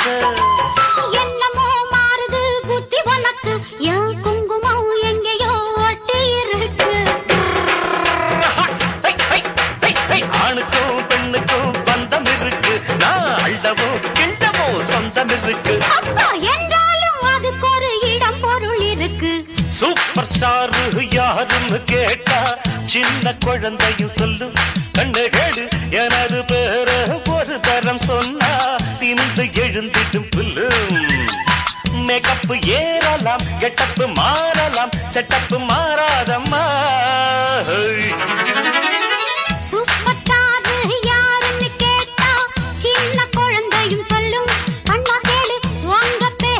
உனக்கு என்னமோ மாறுது புத்தி உனக்கு என் குங்குமம் எங்கேயோ ஒட்டி இருக்கு. ஆணுக்கும் பெண்ணுக்கும் பந்தம் இருக்கு. நான் அள்ளவோ சின்ன குழந்தையும் சொல்லும். கண்டு எனது பேர ஒரு தரம் சொன்னா திமிந்து விழுந்திடும் புல்லு மேக்கப் ஏறலாம் கெட்டப்பு மாறலாம் செட்டப்பு